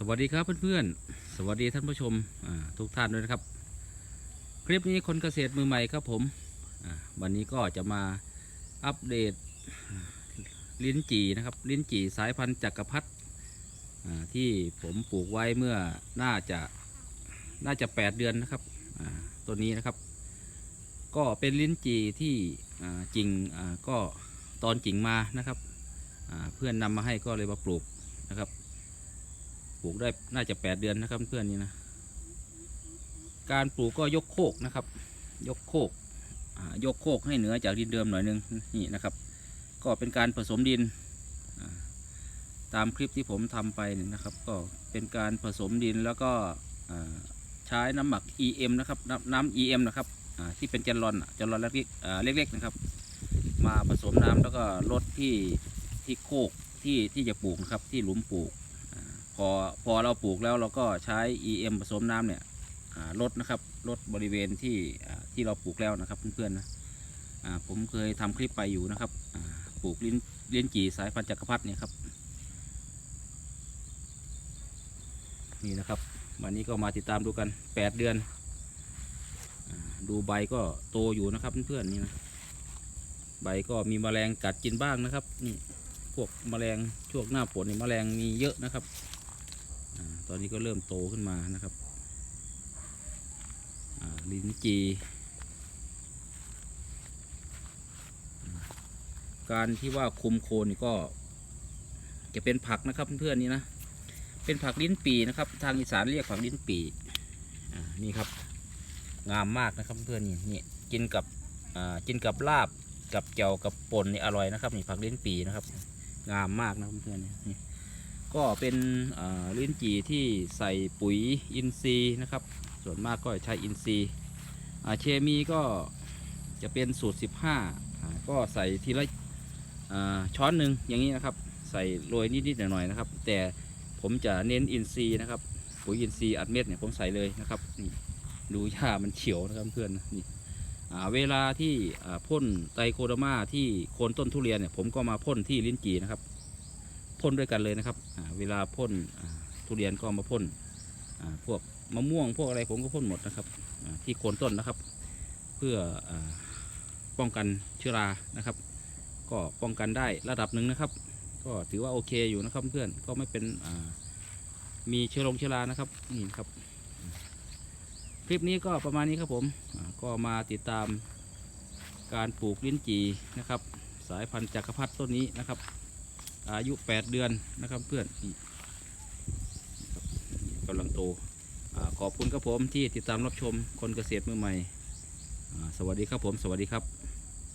สวัสดีครับเพื่อนๆ สวัสดีท่านผู้ชมทุกท่านด้วยนะครับ คลิปนี้คนเกษตรมือใหม่ครับผมวันนี้ก็จะมาอัปเดตลิ้นจี่นะครับ ลิ้นจี่สายพันธุ์จักรพรรดิที่ผมปลูกไว้เมื่อน่าจะน่าจะ 8 เดือนนะครับตัวนี้นะครับ ก็เป็นลิ้นจี่ที่จริงก็ตอนจริงมานะครับเพื่อนนำมาให้ก็เลยมาปลูกนะครับ ปลูกได้น่าจะ8เดือนนะครับเพื่อนนี่นะ การปลูกก็ยกโคกนะครับ ยกโคกยกโคกให้เหนือจากดินเดิมหน่อยนึงนี่นะครับ ก็เป็นการผสมดิน ตามคลิปที่ผมทำไปเนี่ยนะครับ ก็เป็นการผสมดินแล้วก็ใช้น้ำหมัก EM นะครับน้ำน้ำ EM นะครับที่เป็นแกลลอนอะแกลลอนเล็กๆเล็กๆนะครับ มาผสมน้ำแล้วก็ลดที่ที่โคกที่ที่จะปลูกครับที่หลุมปลูก พอพอเราปลูกแล้วเราก็ใช้ EM ผสมน้ำเนี่ยลดนะครับลดบริเวณที่ที่เราปลูกแล้วนะครับเพื่อนๆนะผมเคยทำคลิปไปอยู่นะครับปลูกลิ้นลิ้นจี่สายพันธุ์จักรพรรดิเนี่ยครับนี่นะครับวันนี้ก็มาติดตามดูกัน 8 เดือนดูใบก็โตอยู่นะครับเพื่อนๆนี่นะใบก็มีแมลงกัดกินบ้างนะครับนี่พวกแมลงช่วงหน้าฝนนี่แมลงมีเยอะนะครับ ตอนนี้ก็เริ่มโตขึ้นมานะครับลิ้นจีการที่ว่าคุมโคนนี่ก็ จะเป็นผักนะครับเพื่อนๆนี่นะ เป็นผักลิ้นปีนะครับ ทางอีสานเรียกผักลิ้นปีนี่ครับ งามมากนะครับเพื่อนนี่นี่กินกับกินกับลาบกับแจ่วกับป่นนี่อร่อยนะครับนี่ผักลิ้นปีนะครับ งามมากนะเพื่อนๆนี่ ก็เป็นลิ้นจี่ที่ใส่ปุ๋ยอินทรีย์นะครับ ส่วนมากก็ใช้อินทรีย์เคมีก็จะเป็นสูตร 15 ก็ใส่ทีละช้อนหนึ่งอย่างนี้นะครับ ใส่โรยนิดๆหน่อยๆนะครับ แต่ผมจะเน้นอินทรีย์นะครับปุ๋ยอินทรีย์อัดเม็ดเนี่ยผมใส่เลยนะครับนี่ดูหญ้ามันเขียวนะครับเพื่อนนี่เวลาที่พ่นไตรโคโดมาที่โคนต้นทุเรียนเนี่ยผมก็มาพ่นที่ลิ้นจี่นะครับ พ่นด้วยกันเลยนะครับเวลาพ่นทุเรียนก็มาพ่นพวกมะม่วงพวกอะไรผมก็พ่นหมดนะครับที่โคนต้นนะครับ เพื่ออป้องกันเชื้อรานะครับ ก็ป้องกันได้ระดับหนึ่งนะครับ ก็ถือว่าโอเคอยู่นะครับเพื่อนก็ไม่เป็นมีเชื้อลงเชื้อรานะครับนี่ครับ คลิปนี้ก็ประมาณนี้ครับผมก็มาติดตามการปลูกลิ้นจี่นะครับ สายพันธุ์จักรพรรดิต้นนี้นะครับ อายุ 8 เดือนนะครับเพื่อนกำลังโตอขอบคุณครับผมที่ติดตามรับชมคนเกษตรมือใหม่ สวัสดีครับผม สวัสดีครับ